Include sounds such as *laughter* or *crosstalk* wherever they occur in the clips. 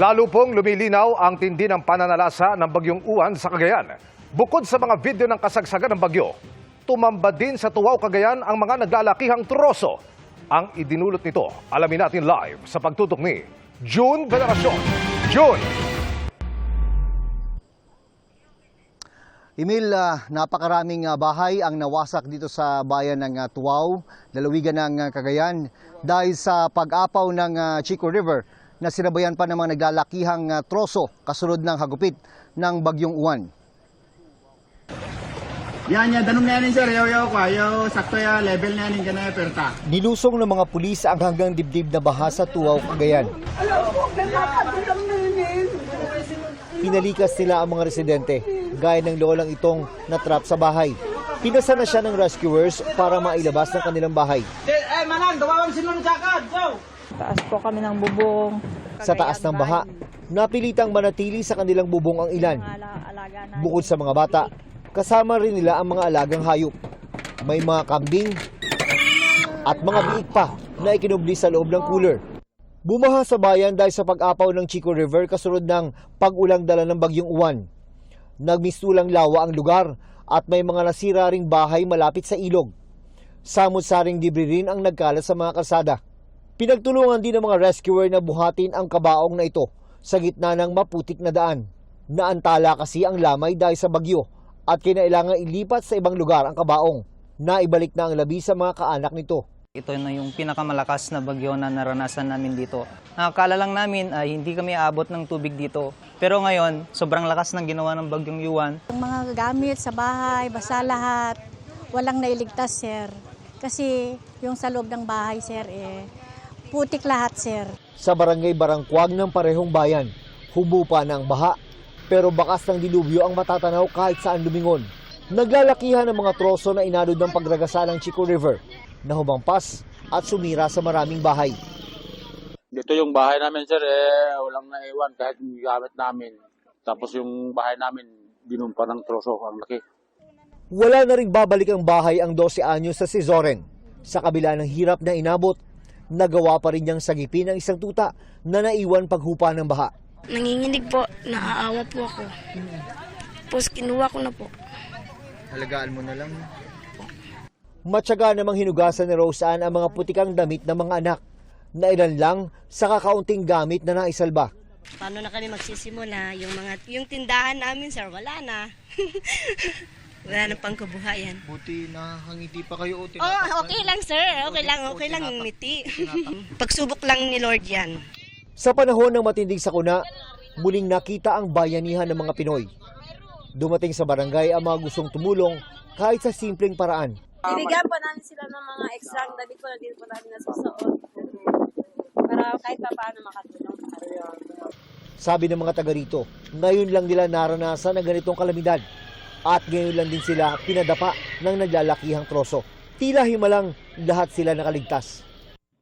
Lalo pong lumilinaw ang tindi ng pananalasa ng bagyong uwan sa Cagayan. Bukod sa mga video ng kasagsagan ng bagyo, tumamba din sa Tuwaw, Cagayan ang mga naglalakihang troso. Ang idinulot nito, alamin natin live sa pagtutok ni June Veneracion. June! Emil, ah, napakaraming ah, bahay ang nawasak dito sa bayan ng ah, Tuaw, lalawigan ng ah, Cagayan dahil sa pag-apaw ng ah, Chico River na sinabayan pa ng mga naglalakihang ah, troso kasunod ng hagupit ng bagyong uwan. Yan, yan. Danong na yan, sir. Yaw, yaw ko. Yaw, sakto ya. Level na yan. Ganaya, perta. Nilusong ng mga pulis ang hanggang dibdib na baha sa Tuaw, Cagayan. Pinalikas nila ang mga residente, gaya ng lolang itong natrap sa bahay. Pinasa na siya ng rescuers para mailabas ng kanilang bahay. Eh, manang. Dawawan sila ng sakad. Go! Taas po kami ng bubong. Sa taas ng baha, napilitang manatili sa kanilang bubong ang ilan. Bukod sa mga bata, kasama rin nila ang mga alagang hayop. May mga kambing at mga biik pa na ikinubli sa loob ng cooler. Bumaha sa bayan dahil sa pag-apaw ng Chico River kasunod ng pag-ulang dala ng bagyong uwan. Nagmistulang lawa ang lugar at may mga nasira ring bahay malapit sa ilog. Samot-saring dibri rin ang nagkalat sa mga kalsada. Pinagtulungan din ng mga rescuer na buhatin ang kabaong na ito sa gitna ng maputik na daan. Naantala kasi ang lamay dahil sa bagyo at kinailangan ilipat sa ibang lugar ang kabaong. Naibalik na ang labi sa mga kaanak nito. Ito na yung pinakamalakas na bagyo na naranasan namin dito. Nakakala lang namin ay hindi kami aabot ng tubig dito. Pero ngayon, sobrang lakas ng ginawa ng bagyong Yuan. Ang mga gamit sa bahay, basa lahat, walang nailigtas, sir. Kasi yung sa loob ng bahay, sir, eh, putik lahat, sir. Sa barangay Barangkwag ng parehong bayan, hubo pa ng baha. Pero bakas ng dilubyo ang matatanaw kahit saan lumingon. Naglalakihan ng mga troso na inalod ng pagragasa ng Chico River na humampas at sumira sa maraming bahay. Dito yung bahay namin, sir, eh, walang naiwan kahit yung gamit namin. Tapos yung bahay namin, binumpa ng troso, ang laki. Wala na ring babalik ang bahay ang 12 anyo sa Sizoren. Sa kabila ng hirap na inabot, nagawa pa rin niyang sagipin ang isang tuta na naiwan paghupa ng baha. Nanginginig po, naaawa po ako. Tapos kinuha ko na po. Halagaan mo na lang. Matyaga namang hinugasan ni Roseanne ang mga putikang damit ng mga anak na ilan lang sa kakaunting gamit na naisalba. Paano na kami magsisimula? Yung mga yung tindahan namin, sir, wala na. *laughs* wala na pang kabuhayan. Buti na hangiti pa kayo. Oh, okay lang, sir. Okay lang, okay lang ngiti. *laughs* Pagsubok lang ni Lord yan. Sa panahon ng matinding sakuna, muling nakita ang bayanihan ng mga Pinoy. Dumating sa barangay ang mga gustong tumulong kahit sa simpleng paraan. Binigyan pa namin sila ng mga extra damit po na din po namin nasusuot. Para kahit pa paano makatulong. Sabi ng mga taga rito, ngayon lang nila naranasan ang ganitong kalamidad. At ngayon lang din sila pinadapa ng naglalakihang troso. Tila himalang lahat sila nakaligtas.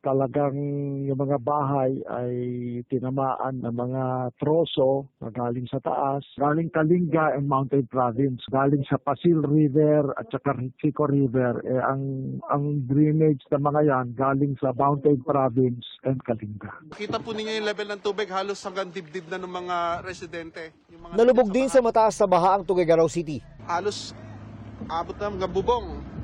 Talagang yung mga bahay ay tinamaan ng mga troso na galing sa taas, galing Kalinga and Mountain Province, galing sa Pasil River at saka Chico River. Eh, ang, ang drainage ng mga yan galing sa Mountain Province and Kalinga. Kita po ninyo yung level ng tubig halos hanggang dibdib na ng mga residente. Yung mga Nalubog din sa mataas na baha ang Tuguegarao City. Halos abot na hanggang bubong.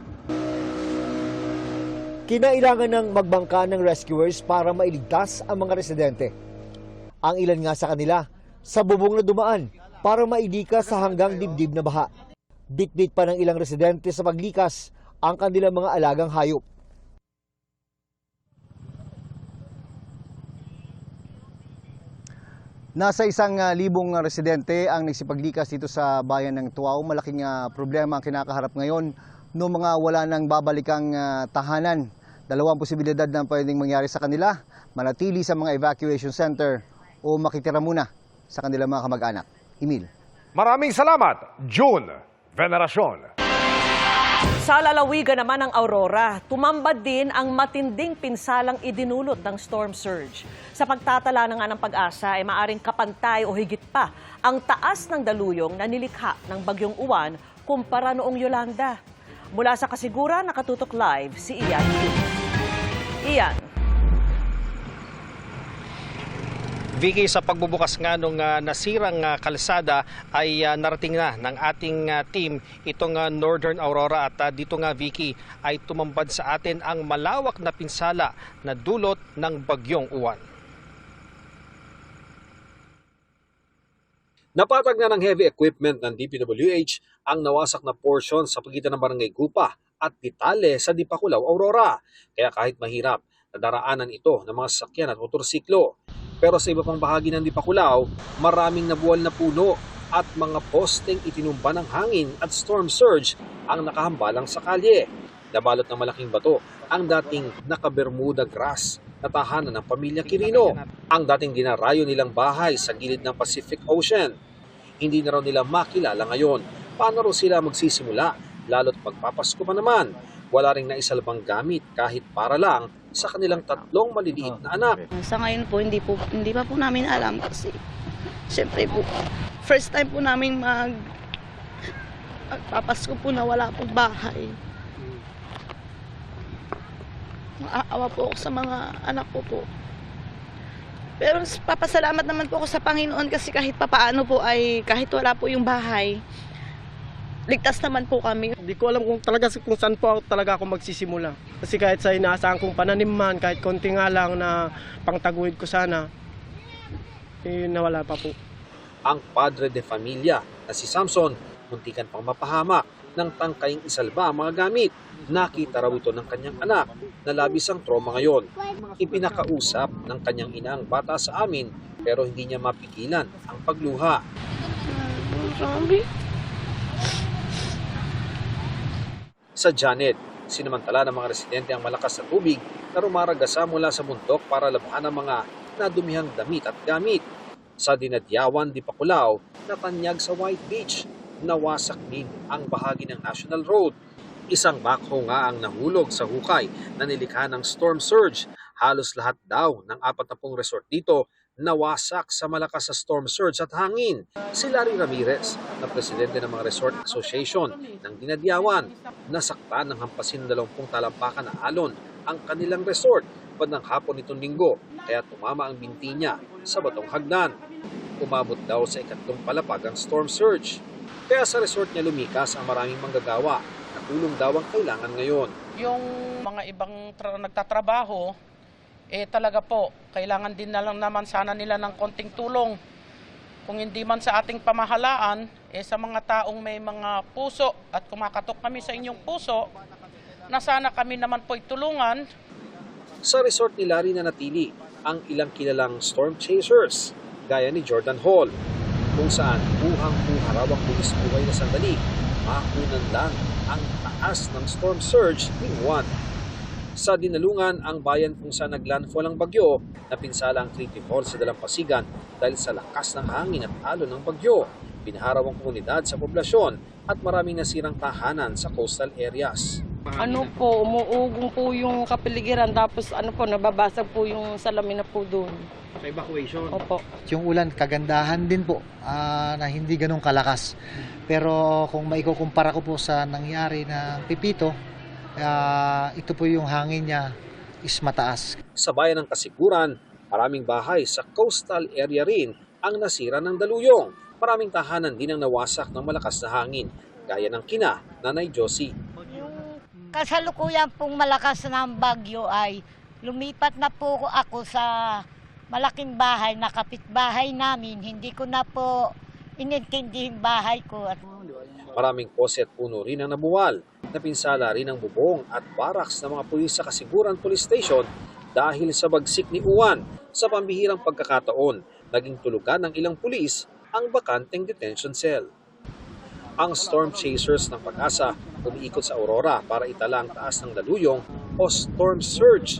Kinailangan ng magbangka ng rescuers para mailigtas ang mga residente. Ang ilan nga sa kanila, sa bubong na dumaan para mailikas sa hanggang dibdib na baha. Bitbit pa ng ilang residente sa paglikas ang kanilang mga alagang hayop. Nasa isang ah, libong ah, residente ang nagsipaglikas dito sa bayan ng Tuaw. Malaking ah, problema ang kinakaharap ngayon no mga wala nang babalikang ah, tahanan. Dalawang posibilidad na pwedeng mangyari sa kanila, manatili sa mga evacuation center o makitira muna sa kanilang mga kamag-anak. Emil. Maraming salamat, June Veneracion. Sa lalawigan naman ng Aurora, tumambad din ang matinding pinsalang idinulot ng storm surge. Sa pagtatala na nga ng pag-asa ay maaring kapantay o higit pa ang taas ng daluyong na nilikha ng bagyong uwan kumpara noong Yolanda. Mula sa Kasigura, nakatutok live si Ian. Ian. Vicky, sa pagbubukas nga nung ah, nasirang ah, kalsada ay ah, narating na ng ating ah, team itong ah, Northern Aurora at ah, dito nga Vicky ay tumambad sa atin ang malawak na pinsala na dulot ng bagyong uwan. Napatag na ng heavy equipment ng DPWH ang nawasak na portion sa pagitan ng Barangay Gupa at Ditale sa Dipakulaw, Aurora. Kaya kahit mahirap, nadaraanan ito ng mga sasakyan at motorsiklo. Pero sa iba pang bahagi ng Dipakulaw, maraming nabuwal na puno at mga posteng itinumba ng hangin at storm surge ang nakahambalang sa kalye. Nabalot ng malaking bato ang dating nakabermuda grass na tahanan ng pamilya Quirino. Ang dating dinarayo nilang bahay sa gilid ng Pacific Ocean. Hindi na raw nila makilala ngayon. Paano raw sila magsisimula? Lalo't pagpapasko pa naman. Wala ring naisalbang gamit kahit para lang sa kanilang tatlong maliliit na anak. Sa ngayon po, hindi, po, hindi pa po namin alam kasi syempre po, first time po namin mag magpapasko po na wala po bahay. Maaawa po ako sa mga anak ko po. Pero papasalamat naman po ako sa Panginoon kasi kahit papaano po ay kahit wala po yung bahay, ligtas naman po kami. Hindi ko alam kung talaga kung saan po talaga ako magsisimula. Kasi kahit sa inaasahan kong pananiman, kahit konti nga lang na pangtaguid ko sana, eh, nawala pa po. Ang padre de familia na si Samson, muntikan pang mapahamak ng tangkaying isalba ang mga gamit. Nakita raw ito ng kanyang anak na labis ang trauma ngayon. Ipinakausap ng kanyang ina ang bata sa amin pero hindi niya mapigilan ang pagluha. Sorry. Sa Janet, sinamantala ng mga residente ang malakas na tubig na rumaragasa mula sa bundok para labahan ang mga nadumihang damit at gamit. Sa Dinadyawan, Dipakulaw, natanyag sa White Beach, nawasak din ang bahagi ng National Road. Isang backhoe nga ang nahulog sa hukay na nilikha ng storm surge. Halos lahat daw ng 40 resort dito nawasak sa malakas na storm surge at hangin. Si Larry Ramirez, na presidente ng mga Resort Association ng Dinadyawan, nasaktan ng hampasin 20 talampakan na alon ang kanilang resort bandang hapon nitong linggo kaya tumama ang binti niya sa batong hagdan. Umabot daw sa ikatlong palapag ang storm surge. Kaya sa resort niya lumikas ang maraming manggagawa na tulong daw ang kailangan ngayon. Yung mga ibang tra- nagtatrabaho, eh talaga po, kailangan din na lang naman sana nila ng konting tulong. Kung hindi man sa ating pamahalaan, eh sa mga taong may mga puso at kumakatok kami sa inyong puso, na sana kami naman po tulungan Sa resort ni Larry na natili ang ilang kilalang storm chasers gaya ni Jordan Hall kung saan buhang-buha raw ang buwis buhay na sandali makunan lang ang taas ng storm surge ni Juan. Sa dinalungan ang bayan kung saan naglandfall ang bagyo, napinsala ang Trinity Hall sa Dalampasigan dahil sa lakas ng hangin at alon ng bagyo. Binaharaw ang komunidad sa poblasyon at maraming nasirang tahanan sa coastal areas. Ano po, umuugong po yung kapiligiran tapos ano po, nababasag po yung salamin na po doon. Sa evacuation? Opo. Yung ulan, kagandahan din po ah, na hindi ganun kalakas. Pero kung maikukumpara ko po sa nangyari ng Pipito, ah, ito po yung hangin niya is mataas. Sa bayan ng Kasiguran, maraming bahay sa coastal area rin ang nasira ng daluyong. Maraming tahanan din ang nawasak ng malakas na hangin, gaya ng kina Nanay Josie. kasalukuyan pong malakas ng bagyo ay lumipat na po ako sa malaking bahay na kapitbahay namin. Hindi ko na po inintindihing bahay ko. Maraming pose at puno rin ang nabuwal. Napinsala rin ang bubong at baraks ng mga pulis sa Kasiguran Police Station dahil sa bagsik ni Uwan. Sa pambihirang pagkakataon, naging tulugan ng ilang pulis ang bakanteng detention cell. Ang storm chasers ng pag-asa umiikot sa Aurora para itala ang taas ng daluyong o storm surge.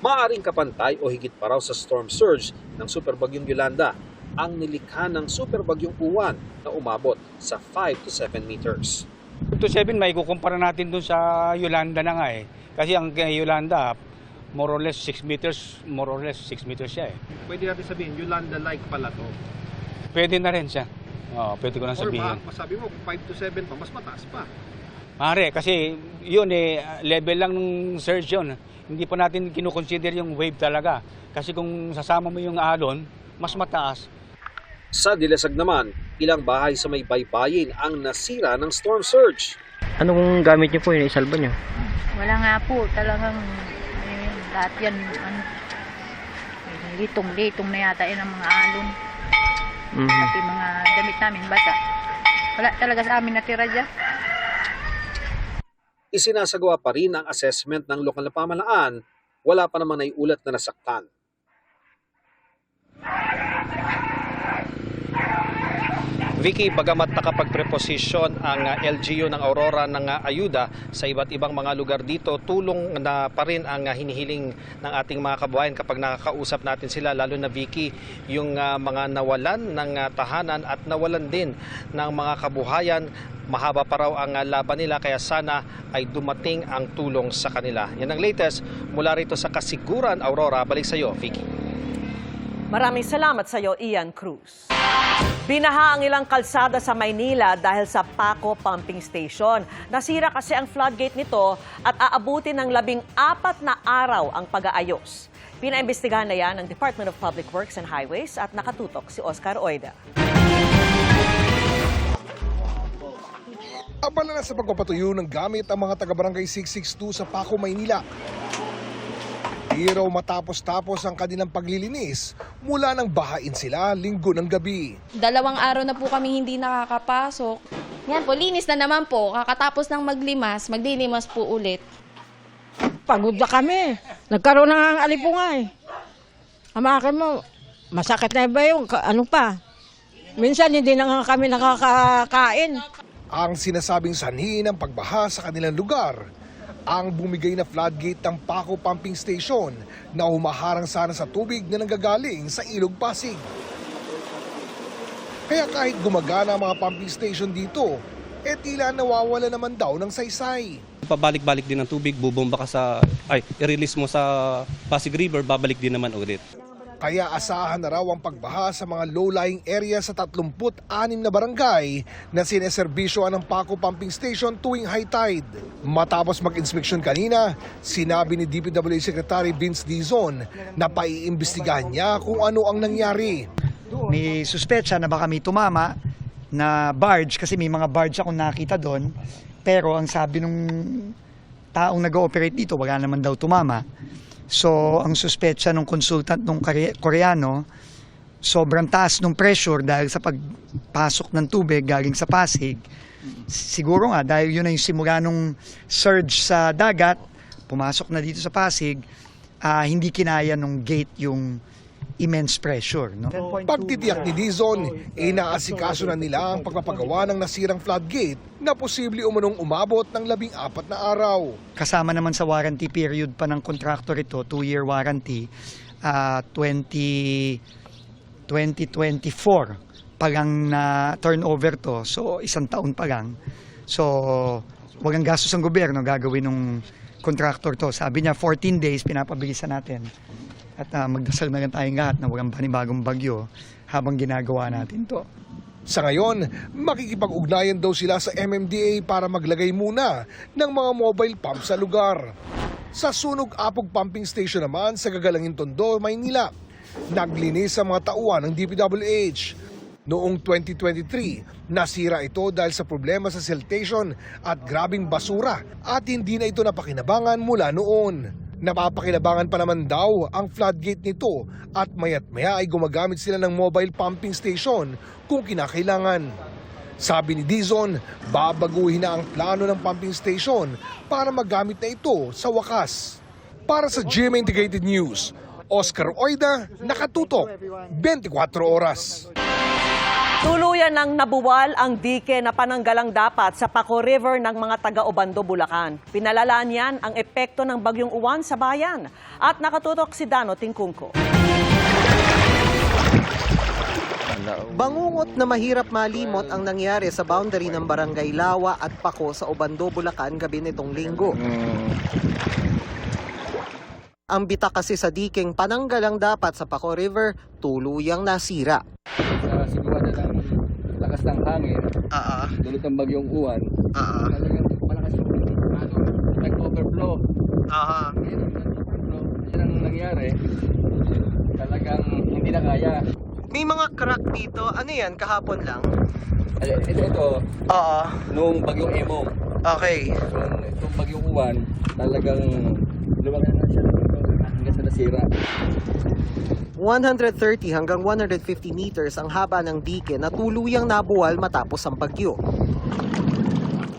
Maaring kapantay o higit pa raw sa storm surge ng superbagyong Yolanda ang nilikha ng superbagyong Uwan na umabot sa 5 to 7 meters. 2 to 7 may kukumpara natin dun sa Yolanda na nga eh. Kasi ang kay Yolanda, more or less 6 meters, more or less 6 meters siya eh. Pwede natin sabihin, Yolanda-like pala to. Pwede na rin siya. Oo, pwede ko Or sabihin. ba, masabi mo, 5 to 7 pa, mas mataas pa. Mare, kasi yun eh, level lang ng surge yun. Hindi pa natin kinukonsider yung wave talaga. Kasi kung sasama mo yung alon, mas mataas. Sa Dilasag naman, ilang bahay sa may baybayin ang nasira ng storm surge. Anong gamit niyo po yung isalba niyo? Wala nga po, talagang eh, lahat yan, ano, litong-litong na yata yan ang mga alon. Mhm. Pati mga damit namin, bata. Wala talaga sa amin natira dyan. Isinasagawa pa rin ang assessment ng lokal na pamahalaan, wala pa namang naiulat na nasaktan. Vicky, bagamat nakapagpreposisyon ang uh, LGU ng Aurora ng uh, ayuda sa iba't ibang mga lugar dito, tulong na pa rin ang uh, hinihiling ng ating mga kababayan kapag nakakausap natin sila, lalo na Vicky, yung mga nawalan ng tahanan at nawalan din ng mga kabuhayan. Mahaba pa raw ang laban nila kaya sana ay dumating ang tulong sa kanila. Yan ang latest mula rito sa Kasiguran, Aurora. Balik sa iyo, Vicky. Maraming salamat sa iyo, Ian Cruz. Binaha ang ilang kalsada sa Maynila dahil sa Paco Pumping Station. Nasira kasi ang floodgate nito at aabutin ng labing apat na araw ang pag-aayos. Pinaimbestigahan na yan ng Department of Public Works and Highways at nakatutok si Oscar Oida. Abala na sa pagpapatuyo ng gamit ang mga taga-barangay 662 sa Paco, Maynila. Di raw matapos-tapos ang kanilang paglilinis mula nang bahain sila linggo ng gabi. Dalawang araw na po kami hindi nakakapasok. Yan po, linis na naman po. Kakatapos ng maglimas, maglilimas po ulit. Pagod na kami. Nagkaroon na ng alipungay. Amakin mo, masakit na ba yung ano pa? Minsan hindi na nga kami nakakakain. Ang sinasabing sanhi ng pagbaha sa kanilang lugar ang bumigay na floodgate ng Paco Pumping Station na humaharang sana sa tubig na nanggagaling sa Ilog Pasig. Kaya kahit gumagana ang mga pumping station dito, eh tila nawawala naman daw ng saysay. Pabalik-balik din ng tubig, bubomba ka sa, ay, i-release mo sa Pasig River, babalik din naman ulit. Kaya asahan na raw ang pagbaha sa mga low-lying area sa 36 na barangay na sineserbisyoan ng Paco Pumping Station tuwing high tide. Matapos mag-inspeksyon kanina, sinabi ni DPWA Secretary Vince Dizon na paiimbestigahan niya kung ano ang nangyari. May suspecha na baka may tumama na barge kasi may mga barge akong nakita doon. Pero ang sabi nung taong nag-ooperate dito, wala naman daw tumama. So, ang suspecha ng consultant ng Koreano, sobrang taas ng pressure dahil sa pagpasok ng tubig galing sa Pasig. Siguro nga, dahil yun yung simula nung surge sa dagat, pumasok na dito sa Pasig, ah, hindi kinaya nung gate yung immense pressure. No? Pagtitiyak ni Dizon, inaasikaso na nila ang pagpapagawa ng nasirang floodgate na posible umunong umabot ng labing apat na araw. Kasama naman sa warranty period pa ng contractor ito, two-year warranty, ah 20, 2024 pa lang na turnover to. So, isang taon pa lang. So, wagang gastos ang gobyerno gagawin ng contractor to. Sabi niya, 14 days, pinapabilisan natin. At ah, magdasal na lang tayong lahat na walang panibagong bagyo habang ginagawa natin to. Sa ngayon, makikipag-ugnayan daw sila sa MMDA para maglagay muna ng mga mobile pump sa lugar. Sa Sunog Apog Pumping Station naman sa Gagalangin Tondo, Maynila, naglinis ang mga tauhan ng DPWH. Noong 2023, nasira ito dahil sa problema sa siltation at grabing basura at hindi na ito napakinabangan mula noon. Napapakinabangan pa naman daw ang floodgate nito at mayat maya ay gumagamit sila ng mobile pumping station kung kinakailangan. Sabi ni Dizon, babaguhin na ang plano ng pumping station para magamit na ito sa wakas. Para sa GMA Integrated News, Oscar Oida, nakatutok, 24 oras. Tuluyan ng nabuwal ang dike na pananggalang dapat sa Paco River ng mga taga-Obando, Bulacan. Pinalalaan yan ang epekto ng bagyong uwan sa bayan. At nakatutok si Dano Tingkungko. Bangungot na mahirap malimot ang nangyari sa boundary ng Barangay Lawa at Paco sa Obando, Bulacan gabi nitong linggo. Ang bita kasi sa diking pananggalang dapat sa Paco River, tuluyang nasira. Lakas ng hangin, dulot ng bagyong uwan, talagang malakas yung ano, nag-overflow. Ngayon, nag-overflow. Yan ang nangyari, talagang hindi na kaya. May mga crack dito. Ano yan? Kahapon lang? Ay, Ito, ito. Oo. Nung bagyong Emong. Okay. So, itong bagyong Uwan, talagang lumaki na siya hanggang sa nasira. 130 hanggang 150 meters ang haba ng dike na tuluyang nabuwal matapos ang bagyo.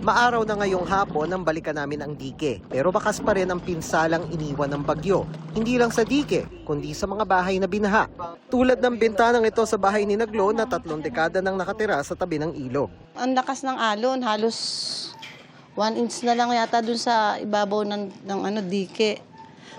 Maaraw na ngayong hapon nang balikan namin ang dike, pero bakas pa rin ang pinsalang iniwan ng bagyo. Hindi lang sa dike, kundi sa mga bahay na binaha. Tulad ng bintanang ito sa bahay ni Naglo na tatlong dekada nang nakatira sa tabi ng ilog. Ang lakas ng alon, halos one inch na lang yata dun sa ibabaw ng, ng ano, dike.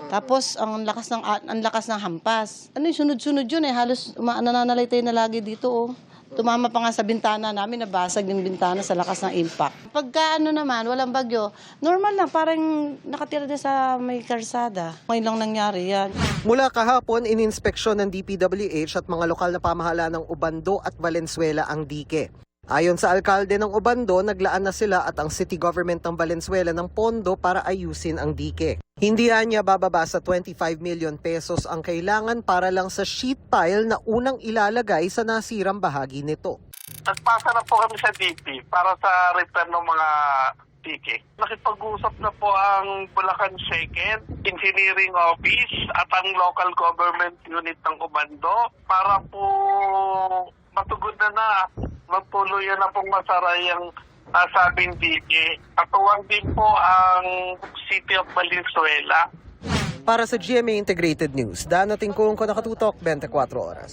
Tapos ang lakas ng ang lakas ng hampas. Ano yung sunod-sunod yun eh, halos uma- nananalaytay na lagi dito oh. Tumama pa nga sa bintana namin, nabasag yung bintana sa lakas ng impact. Pagka ano naman, walang bagyo, normal lang, parang nakatira din sa may karsada. Ngayon lang nangyari yan. Mula kahapon, ininspeksyon ng DPWH at mga lokal na pamahalaan ng Ubando at Valenzuela ang dike. Ayon sa alkalde ng Ubando, naglaan na sila at ang city government ng Valenzuela ng pondo para ayusin ang dike. Hindi niya bababa sa 25 million pesos ang kailangan para lang sa sheet pile na unang ilalagay sa nasirang bahagi nito. Nagpasa na po kami sa DP para sa repair ng mga tiki. Nakipag-usap na po ang Bulacan Second Engineering Office at ang local government unit ng Ubando para po matugod na na magtuluyan na pong masaray ang uh, sabing tiki. Katuwang din po ang City of Valenzuela. Para sa GMA Integrated News, Dana Tingkong ko nakatutok 24 oras.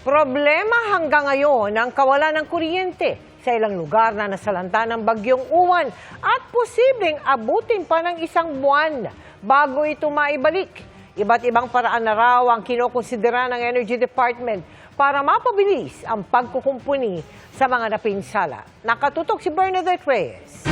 Problema hanggang ngayon ang kawalan ng kuryente sa ilang lugar na nasalanta ng bagyong uwan at posibleng abutin pa ng isang buwan bago ito maibalik. Iba't ibang paraan na raw ang kinokonsidera ng Energy Department para mapabilis ang pagkukumpuni sa mga napinsala. Nakatutok si Bernadette Reyes.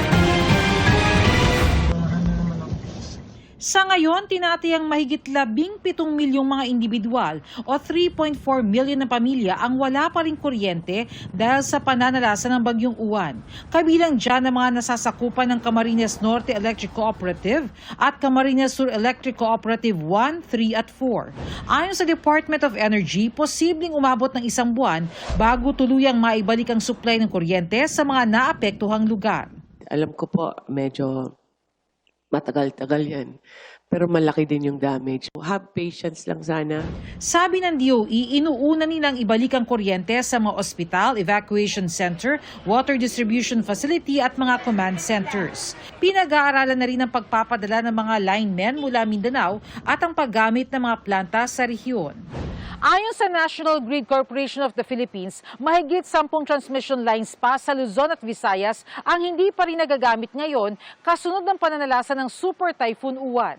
Sa ngayon, tinatayang mahigit 17 milyong mga individual o 3.4 million na pamilya ang wala pa rin kuryente dahil sa pananalasa ng bagyong uwan. Kabilang dyan ang mga nasasakupan ng Camarines Norte Electric Cooperative at Camarines Sur Electric Cooperative 1, 3 at 4. Ayon sa Department of Energy, posibleng umabot ng isang buwan bago tuluyang maibalik ang supply ng kuryente sa mga naapektuhang lugar. Alam ko po, medyo matagal-tagal yan. Pero malaki din yung damage. Have patience lang sana. Sabi ng DOE, inuuna nilang ibalik ang kuryente sa mga ospital, evacuation center, water distribution facility at mga command centers. Pinag-aaralan na rin ang pagpapadala ng mga linemen mula Mindanao at ang paggamit ng mga planta sa rehiyon. Ayon sa National Grid Corporation of the Philippines, mahigit 10 transmission lines pa sa Luzon at Visayas ang hindi pa rin nagagamit ngayon kasunod ng pananalasa ng Super Typhoon Uwan.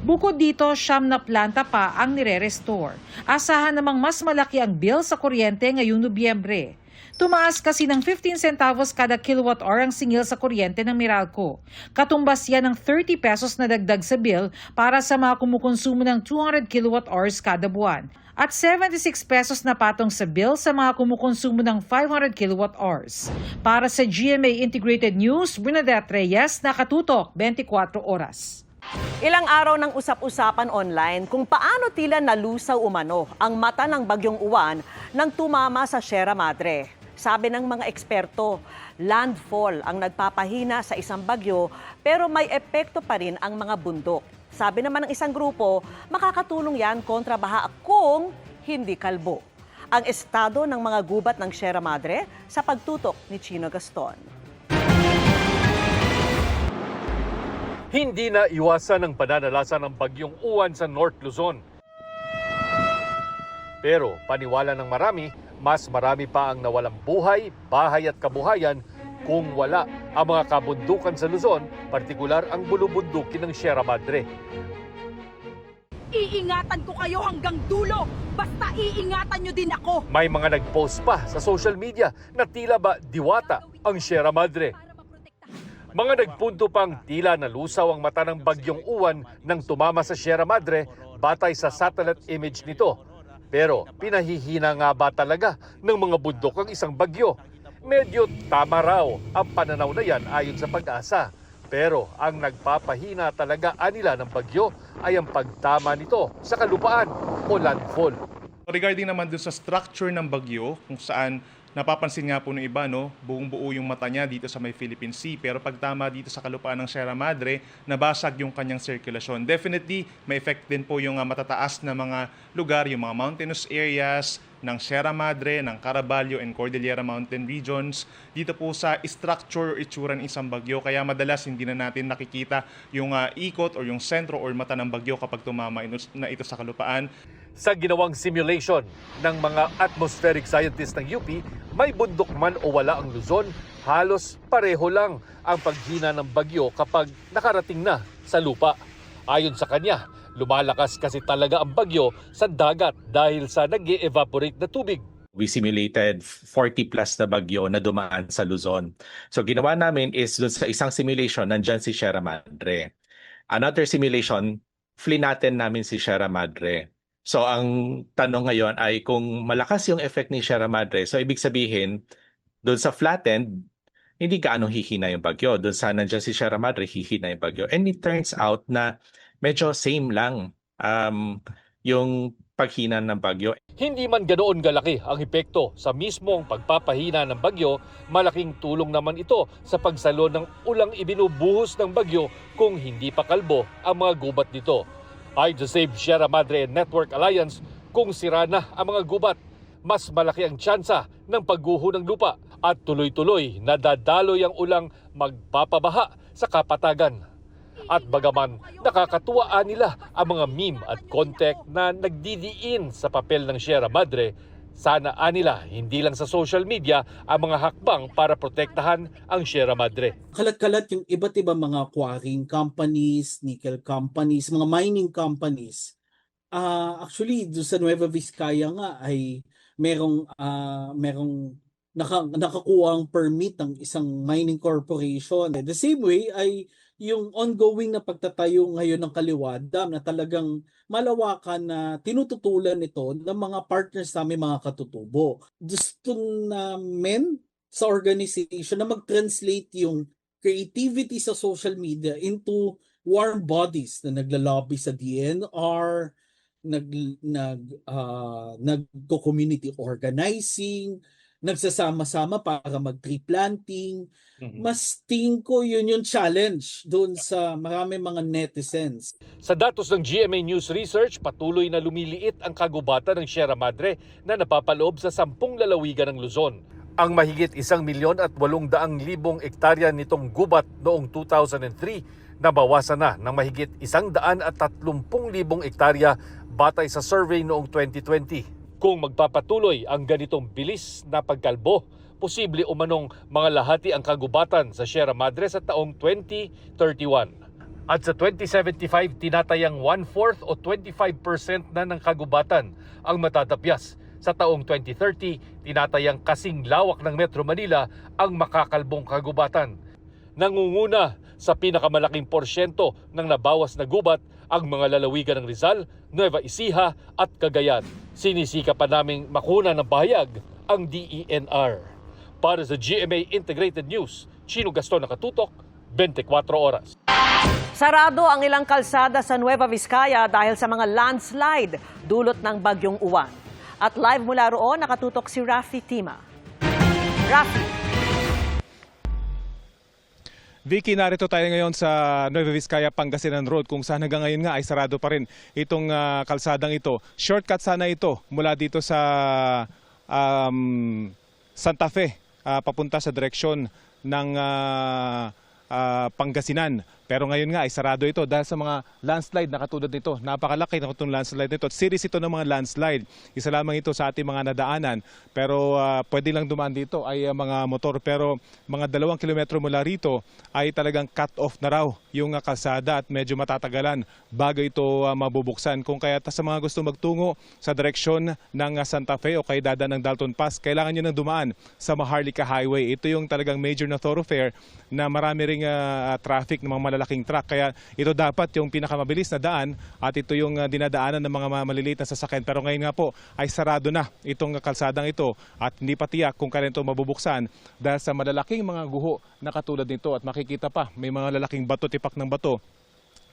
Bukod dito, siyam na planta pa ang nire-restore. Asahan namang mas malaki ang bill sa kuryente ngayong Nobyembre. Tumaas kasi ng 15 centavos kada kilowatt hour ang singil sa kuryente ng Meralco. Katumbas yan ng 30 pesos na dagdag sa bill para sa mga kumukonsumo ng 200 kilowatt hours kada buwan. At 76 pesos na patong sa bill sa mga kumukonsumo ng 500 kilowatt hours. Para sa GMA Integrated News, Bernadette Reyes, nakatutok 24 oras. Ilang araw ng usap-usapan online kung paano tila nalusaw umano ang mata ng bagyong uwan nang tumama sa Sierra Madre. Sabi ng mga eksperto, landfall ang nagpapahina sa isang bagyo pero may epekto pa rin ang mga bundok. Sabi naman ng isang grupo, makakatulong yan kontra baha kung hindi kalbo. Ang estado ng mga gubat ng Sierra Madre sa pagtutok ni Chino Gaston. Hindi na iwasan ang pananalasa ng bagyong uwan sa North Luzon. Pero paniwala ng marami, mas marami pa ang nawalang buhay, bahay at kabuhayan kung wala ang mga kabundukan sa Luzon, partikular ang bulubundukin ng Sierra Madre. Iingatan ko kayo hanggang dulo. Basta iingatan nyo din ako. May mga nag-post pa sa social media na tila ba diwata ang Sierra Madre. Mga nagpunto pang tila nalusaw ang mata ng bagyong uwan nang tumama sa Sierra Madre batay sa satellite image nito. Pero pinahihina nga ba talaga ng mga bundok ang isang bagyo? Medyo tama raw ang pananaw na yan ayon sa pag-asa. Pero ang nagpapahina talaga anila ng bagyo ay ang pagtama nito sa kalupaan o landfall. Regarding naman dun sa structure ng bagyo, kung saan napapansin nga po ng iba, no, buong buo yung mata niya dito sa may Philippine Sea. Pero pag tama dito sa kalupaan ng Sierra Madre, nabasag yung kanyang circulation. Definitely, may effect din po yung ah, matataas na mga lugar, yung mga mountainous areas ng Sierra Madre, ng Caraballo and Cordillera Mountain regions. Dito po sa structure or itsura ng isang bagyo. Kaya madalas hindi na natin nakikita yung ah, ikot or yung sentro or mata ng bagyo kapag tumama na ito sa kalupaan. Sa ginawang simulation ng mga atmospheric scientists ng UP, may bundok man o wala ang Luzon, halos pareho lang ang paghina ng bagyo kapag nakarating na sa lupa. Ayon sa kanya, lumalakas kasi talaga ang bagyo sa dagat dahil sa nag evaporate na tubig. We simulated 40 plus na bagyo na dumaan sa Luzon. So ginawa namin is dun sa isang simulation, nandyan si Sierra Madre. Another simulation, natin namin si Sierra Madre. So ang tanong ngayon ay kung malakas yung effect ni Sierra Madre, so ibig sabihin, doon sa flattened, hindi gaano hihina yung bagyo. Doon sa nandyan si Sierra Madre, hihina yung bagyo. And it turns out na medyo same lang um, yung paghina ng bagyo. Hindi man ganoon galaki ang epekto sa mismong pagpapahina ng bagyo, malaking tulong naman ito sa pagsalo ng ulang ibinubuhos ng bagyo kung hindi pa kalbo ang mga gubat nito. Ayon sa Save Sierra Madre Network Alliance, kung sira na ang mga gubat, mas malaki ang tsansa ng pagguho ng lupa at tuloy-tuloy na dadaloy ang ulang magpapabaha sa kapatagan. At bagaman nakakatuwaan nila ang mga meme at contact na nagdidiin sa papel ng Sierra Madre, sana anila hindi lang sa social media ang mga hakbang para protektahan ang Sierra Madre. kalat-kalat yung iba't ibang mga quarrying companies, nickel companies, mga mining companies. Ah, actually, doon sa Nueva Vizcaya nga ay merong ah, merong naka, nakakuha ang permit ng isang mining corporation. The same way ay yung ongoing na pagtatayo ngayon ng Kaliwa Dam na talagang malawakan na tinututulan ito ng mga partners namin mga katutubo. Gusto namin sa organization na mag-translate yung creativity sa social media into warm bodies na naglalobby sa DNR, nag nag uh, nagko-community organizing, nagsasama-sama para mag-tree planting. Mas tingin ko yun yung challenge doon sa marami mga netizens. Sa datos ng GMA News Research, patuloy na lumiliit ang kagubatan ng Sierra Madre na napapaloob sa sampung lalawigan ng Luzon. Ang mahigit isang milyon at walong daang libong ektarya nitong gubat noong 2003 nabawasan na ng mahigit isang daan at tatlumpung libong ektarya batay sa survey noong 2020. Kung magpapatuloy ang ganitong bilis na pagkalbo, posible umanong mga lahati ang kagubatan sa Sierra Madre sa taong 2031. At sa 2075, tinatayang one-fourth o 25% na ng kagubatan ang matatapyas. Sa taong 2030, tinatayang kasing lawak ng Metro Manila ang makakalbong kagubatan. Nangunguna sa pinakamalaking porsyento ng nabawas na gubat ang mga lalawigan ng Rizal, Nueva Ecija at Cagayan. Sinisika pa naming makuna ng bahayag ang DENR. Para sa GMA Integrated News, Chino Gaston nakatutok, 24 oras. Sarado ang ilang kalsada sa Nueva Vizcaya dahil sa mga landslide dulot ng bagyong uwan. At live mula roon, nakatutok si Rafi Tima. Rafi, Vicky, narito tayo ngayon sa Nueva Vizcaya, Pangasinan Road kung saan hanggang ngayon nga ay sarado pa rin itong ah, kalsadang ito. Shortcut sana ito mula dito sa um, Santa Fe ah, papunta sa direksyon ng ah, ah, Pangasinan. Pero ngayon nga ay sarado ito dahil sa mga landslide na katulad nito. Napakalaki na itong landslide nito. Series ito ng mga landslide. Isa lamang ito sa ating mga nadaanan. Pero ah, pwede lang dumaan dito ay ah, mga motor. Pero mga dalawang kilometro mula rito ay talagang cut off na raw yung ah, kalsada at medyo matatagalan bago ito ah, mabubuksan. Kung kaya sa mga gusto magtungo sa direksyon ng ah, Santa Fe o kay dada ng Dalton Pass, kailangan nyo nang dumaan sa Maharlika Highway. Ito yung talagang major na thoroughfare na marami ring ah, traffic ng mga malalaking truck. Kaya ito dapat yung pinakamabilis na daan at ito yung ah, dinadaanan ng mga ma- maliliit na sasakyan. Pero ngayon nga po ay sarado na itong kalsadang ito at hindi pa tiyak kung kailan ito mabubuksan dahil sa malalaking mga guho na katulad nito at makikita pa may mga lalaking bato, tipak ng bato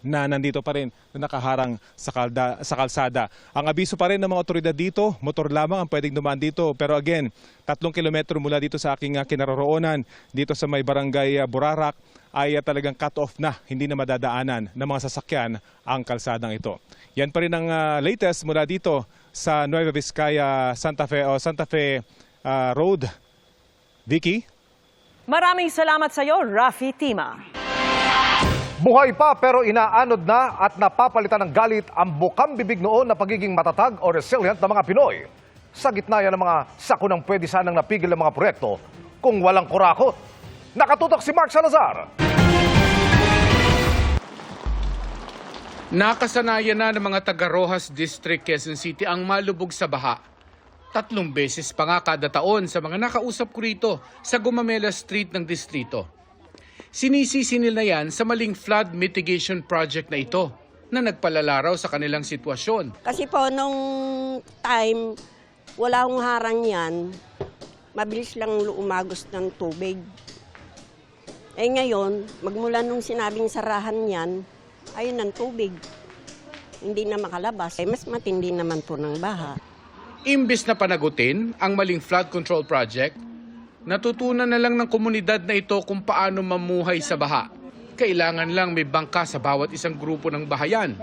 na nandito pa rin na nakaharang sa, kalda, sa kalsada. Ang abiso pa rin ng mga otoridad dito, motor lamang ang pwedeng dumaan dito. Pero again, tatlong kilometro mula dito sa aking uh, kinaroroonan, dito sa may barangay uh, Burarak, ay uh, talagang cut off na, hindi na madadaanan ng mga sasakyan ang kalsadang ito. Yan pa rin ang latest mula dito sa Nueva Vizcaya, Santa Fe, o Santa Fe uh, Road. Vicky? Maraming salamat sa iyo, Rafi Tima. Buhay pa pero inaanod na at napapalitan ng galit ang bukang bibig noon na pagiging matatag o resilient ng mga Pinoy. Sa gitna yan ng mga sakunang pwede sanang napigil ng mga proyekto kung walang kurakot. Nakatutok si Mark Salazar. Nakasanayan na ng mga taga Rojas District, Quezon City ang malubog sa baha. Tatlong beses pa nga kada taon sa mga nakausap ko rito sa Gumamela Street ng distrito. Sinisisi nila yan sa maling flood mitigation project na ito na nagpalalaraw sa kanilang sitwasyon. Kasi po, nung time, wala akong harang yan. Mabilis lang umagos ng tubig. Eh ngayon, magmula nung sinabing sarahan yan, ayun ng tubig. Hindi na makalabas. Eh, mas matindi naman po ng baha. Imbis na panagutin ang maling flood control project, natutunan na lang ng komunidad na ito kung paano mamuhay sa baha. Kailangan lang may bangka sa bawat isang grupo ng bahayan.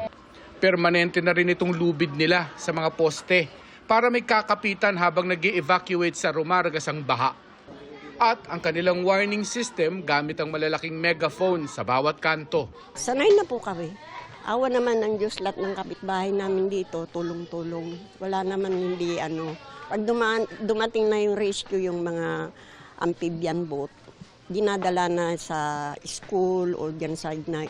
Permanente na rin itong lubid nila sa mga poste para may kakapitan habang nag evacuate sa rumargas ang baha. At ang kanilang warning system gamit ang malalaking megaphone sa bawat kanto. Sanay na po kami. Awa naman ng Diyos lahat ng kapitbahay namin dito, tulong-tulong. Wala naman hindi ano. Pag dumating na yung rescue, yung mga amphibian boat, dinadala na sa school o dyan sa, na,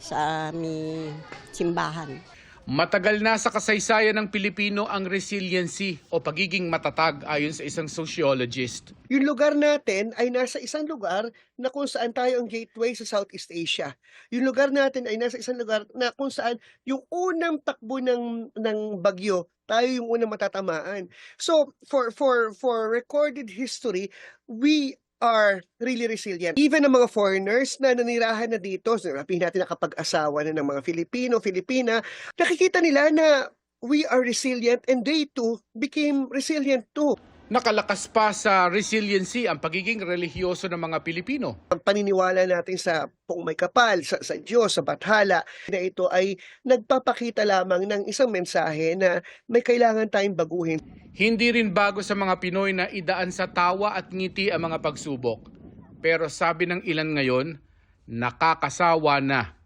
sa may simbahan. Matagal na sa kasaysayan ng Pilipino ang resiliency o pagiging matatag ayon sa isang sociologist. Yung lugar natin ay nasa isang lugar na kung saan tayo ang gateway sa Southeast Asia. Yung lugar natin ay nasa isang lugar na kung saan yung unang takbo ng ng bagyo, tayo yung unang matatamaan. So for for for recorded history, we are really resilient. Even ang mga foreigners na nanirahan na dito, sabihin natin nakapag-asawa na ng mga Filipino, Filipina, nakikita nila na we are resilient and they too became resilient too. Nakalakas pa sa resiliency ang pagiging relihiyoso ng mga Pilipino. Ang paniniwala natin sa pong may kapal, sa, sa Diyos, sa Bathala, na ito ay nagpapakita lamang ng isang mensahe na may kailangan tayong baguhin. Hindi rin bago sa mga Pinoy na idaan sa tawa at ngiti ang mga pagsubok. Pero sabi ng ilan ngayon, nakakasawa na.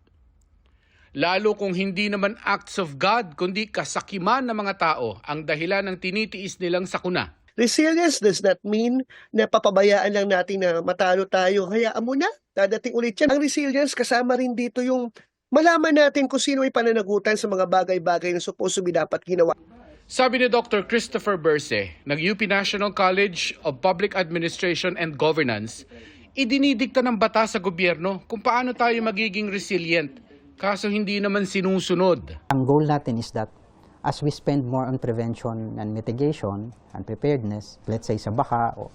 Lalo kung hindi naman acts of God, kundi kasakiman ng mga tao ang dahilan ng tinitiis nilang sakuna. Resilience does not mean na papabayaan lang natin na matalo tayo. Hayaan mo na, dadating ulit yan. Ang resilience kasama rin dito yung malaman natin kung sino ay pananagutan sa mga bagay-bagay na supposed to be dapat ginawa. Sabi ni Dr. Christopher Berse ng UP National College of Public Administration and Governance, idinidikta ng batas sa gobyerno kung paano tayo magiging resilient, kaso hindi naman sinusunod. Ang goal natin is that as we spend more on prevention and mitigation and preparedness, let's say sa baka, o,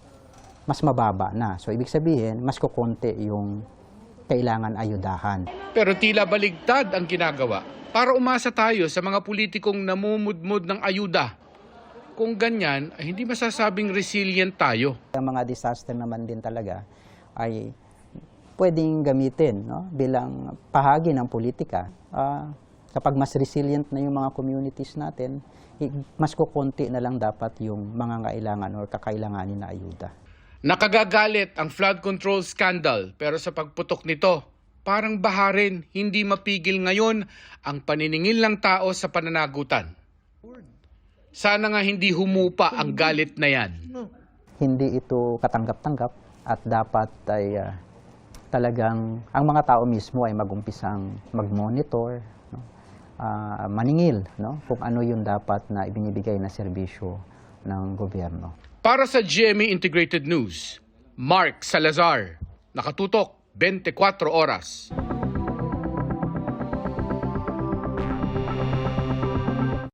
mas mababa na. So ibig sabihin, mas kukonti yung kailangan ayudahan. Pero tila baligtad ang ginagawa para umasa tayo sa mga politikong namumudmud ng ayuda. Kung ganyan, ay hindi masasabing resilient tayo. Ang mga disaster naman din talaga ay pwedeng gamitin no, bilang pahagi ng politika. Ah, kapag mas resilient na yung mga communities natin, mas kukonti na lang dapat yung mga kailangan or kakailanganin na ayuda. Nakagagalit ang flood control scandal pero sa pagputok nito, parang baharin hindi mapigil ngayon ang paniningil ng tao sa pananagutan. Sana nga hindi humupa ang galit na yan. Hindi ito katanggap-tanggap at dapat ay ah, talagang ang mga tao mismo ay magumpisang mag-monitor, Ah, maningil no? kung ano yung dapat na ibinibigay na serbisyo ng gobyerno. Para sa GMA Integrated News, Mark Salazar, nakatutok 24 oras.